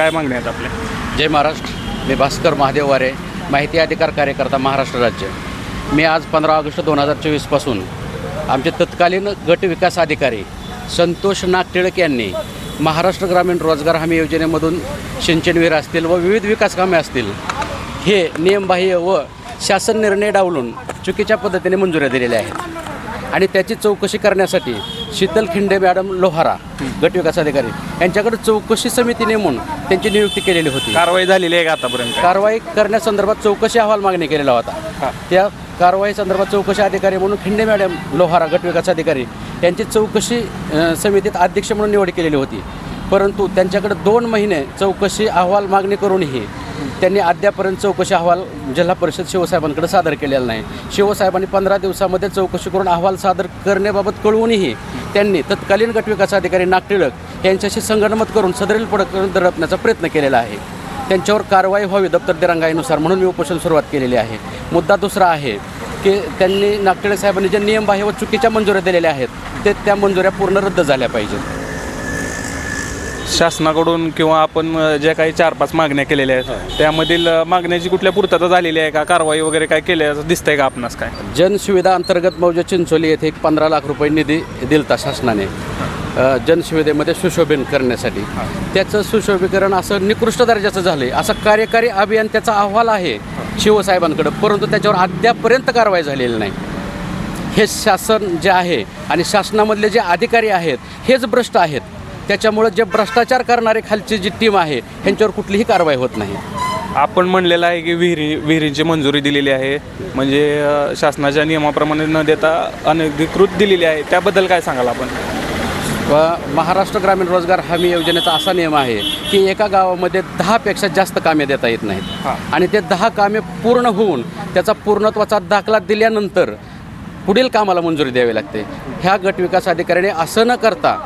काय मागण्या आहेत आपल्या? जय महाराष्ट्र. मी भास्कर महादेव वारे माहिती अधिकार कार्यकर्ता महाराष्ट्र राज्य. मी आज पंधरा ऑगस्ट दोन हजार चोवीसपासून आमचे तत्कालीन गट विकास अधिकारी संतोष नागटिळक यांनी महाराष्ट्र ग्रामीण रोजगार हमी योजनेमधून सिंचन विहीर असतील व विविध विकास कामे असतील हे नियमबाह्य व शासन निर्णय डावलून चुकीच्या पद्धतीने मंजुऱ्या दिलेल्या आहेत. आणि त्याची चौकशी करण्यासाठी शीतल खिंडे मॅडम लोहारा गट विकास अधिकारी यांच्याकडे चौकशी समिती नेमून त्यांची नियुक्ती केलेली होती कारवाई झालेली आहे का आतापर्यंत? कारवाई करण्यासंदर्भात चौकशी अहवाल मागणी केलेला. होता त्या कारवाई संदर्भात चौकशी अधिकारी म्हणून खिंडे मॅडम लोहारा गट विकास अधिकारी यांची चौकशी समितीत अध्यक्ष म्हणून निवड केलेली होती परंतु त्यांच्याकडे दोन महिने चौकशी अहवाल मागणी करूनही त्यांनी अद्यापर्यंत चौकशी अहवाल जिल्हा परिषद शिवसाहेबांकडे सादर केलेला नाही. शिवसाहेबांनी पंधरा दिवसामध्ये चौकशी करून अहवाल सादर करण्याबाबत कळवूनही त्यांनी तत्कालीन गटविकास अधिकारी नागटिळक यांच्याशी संगणमत करून सदरील प्रकरण दडपण्याचा प्रयत्न केलेला आहे. त्यांच्यावर कारवाई व्हावी दप्तर दिरंगाईनुसार म्हणून मी उपोषण सुरुवात केलेली आहे. मुद्दा दुसरा आहे की त्यांनी नागटिळे साहेबांनी जे नियम बाह्य व चुकीच्या मंजुऱ्या दिलेल्या आहेत ते त्या मंजुऱ्या पूर्ण रद्द झाल्या पाहिजेत. शासनाकडून किंवा आपण ज्या काही चार पाच मागण्या केलेल्या आहेत त्यामधील मागण्याची कुठल्या पूर्तता झालेली आहे का? कारवाई वगैरे काय केल्याचं दिसतंय का आपणास काय? जनसुविधा अंतर्गत मौजा चिंचोली येथे एक पंधरा लाख रुपये निधी दिलता शासनाने. जनसुविधेमध्ये सुशोभन करण्यासाठी. त्याचं सुशोभीकरण असं निकृष्ट दर्जाचं झालं आहे असं कार्यकारी अभियंत्याचा अहवाल आहे शिवसाहेबांकडं परंतु त्याच्यावर अद्यापर्यंत कारवाई झालेली नाही. हे शासन जे आहे आणि शासनामधले जे अधिकारी आहेत हेच भ्रष्ट आहेत. त्याच्यामुळं जे भ्रष्टाचार करणारे खालची जी टीम आहे ह्यांच्यावर कुठलीही कारवाई होत नाही. आपण म्हणलेलं आहे की विहिरी विहिरींची मंजुरी दिलेली आहे. म्हणजे अ, शासनाच्या नियमाप्रमाणे न देता अनधिकृत दिलेली आहे. त्याबद्दल काय सांगाल आपण? व महाराष्ट्र ग्रामीण रोजगार हमी योजनेचा असा नियम आहे की एका गावामध्ये दहापेक्षा जास्त कामे देता येत हां. नाहीत आणि ते दहा कामे पूर्ण होऊन त्याचा पूर्णत्वाचा दाखला दिल्यानंतर पुढील कामाला मंजुरी द्यावी लागते. ह्या गट विकास अधिकाऱ्याने असं न करता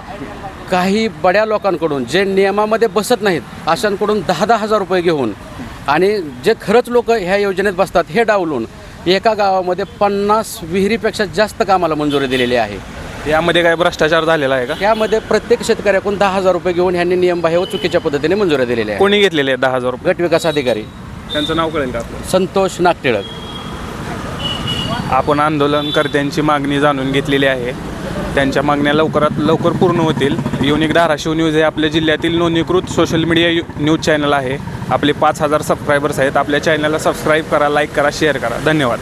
काही बड्या लोकांकडून जे नियमामध्ये बसत नाहीत अशांकडून दहा दहा हजार रुपये घेऊन आणि जे खरंच लोक ह्या योजनेत बसतात हे डावलून एका गावामध्ये पन्नास विहिरीपेक्षा जास्त कामाला मंजुरी दिलेली आहे. यामध्ये काय भ्रष्टाचार झालेला आहे का? यामध्ये प्रत्येक शेतकऱ्याकडून दहा हजार रुपये घेऊन ह्यांनी नियमबाह्य व चुकीच्या पद्धतीने मंजुऱ्या दिलेल्या कोणी घेतलेले आहेत दहा हजार रुपये? आहेत गट विकास अधिकारी. त्यांचं नाव कळेल का आपल्याला संतोष नागटिळक. आपण आंदोलनकर्त्यांची मागणी जाणून घेतलेली आहे. त्यांच्या मागण्या लवकरात लवकर पूर्ण होतील. युनिक धाराशिव न्यूज हे आपल्या जिल्ह्यातील नोंदणीकृत social media U news channel आहे. आपले पाच हजार सबस्क्रायबर्स आहेत. आपल्या चॅनलला सबस्क्राईब करा लाईक करा शेअर करा. धन्यवाद.